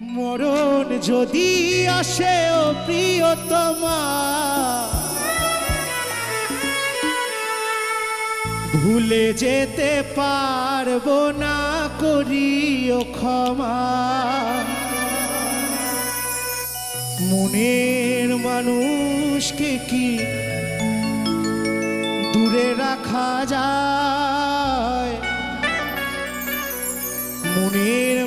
মরণ যদি আসে, ও প্রিয়তমা। ভুলে যেতে পারব না, করিও ক্ষমা। মনের মানুষকে কি দূরে রাখা যায়? মনের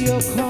করিও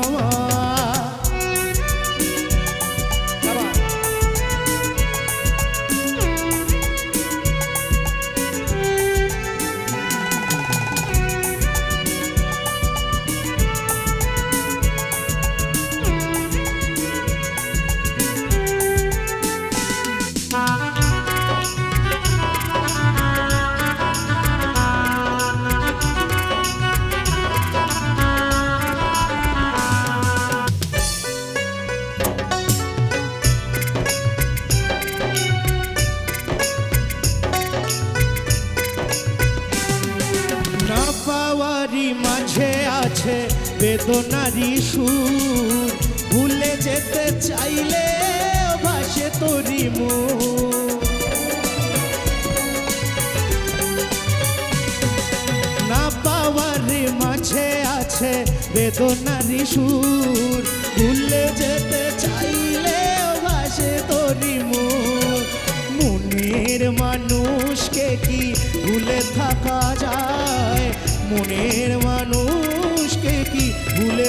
বেদনারি সুর, ভুলে যেতে চাইলে ভাসে তোরি না পাওয়ারি মাঝে আছে বেদনারি সুর, ভুলে যেতে চাইলে ভাসে তোরি মনের মানুষকে কি ভুলে থাকা যায়? মনের মানুষকে কি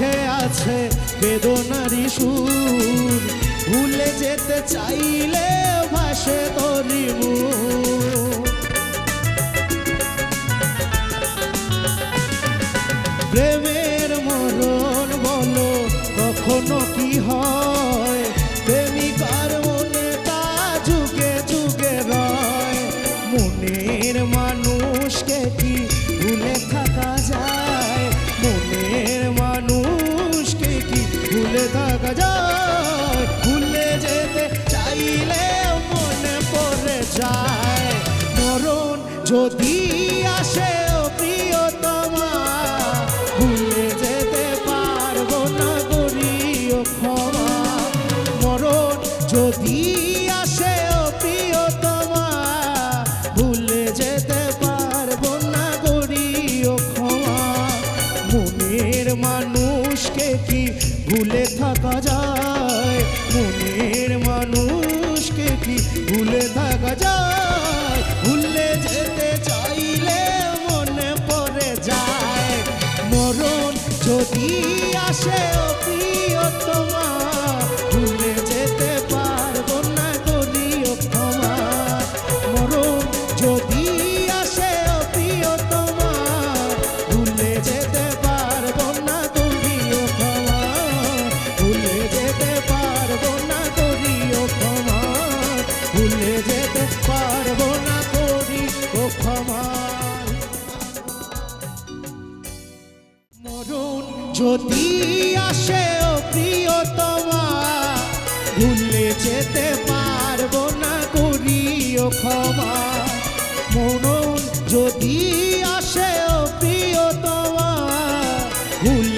মাঝে আছে বেদনারি সুর ভুলে যেতে চাইলে ভাসে তরি। প্রেমের মরণ বলো, কখনো কি হয় যদি আসে প্রিয়তমা, ভুলে যেতে পারব গরি ক্ষমা। মরণ যদি আসে প্রিয়তমা, ভুলে যেতে পারব করিও ক্ষমা। মনের মানুষকে কি ভুলে থাকা যায়? মনের মানুষকে কি ভুলে থাকা যায়? আসে যদি আসে ও প্রিয়তমা, ভুলে যেতে পারব না করিও ক্ষমা। মরণ যদি আসে ও প্রিয়তমা, ভুলে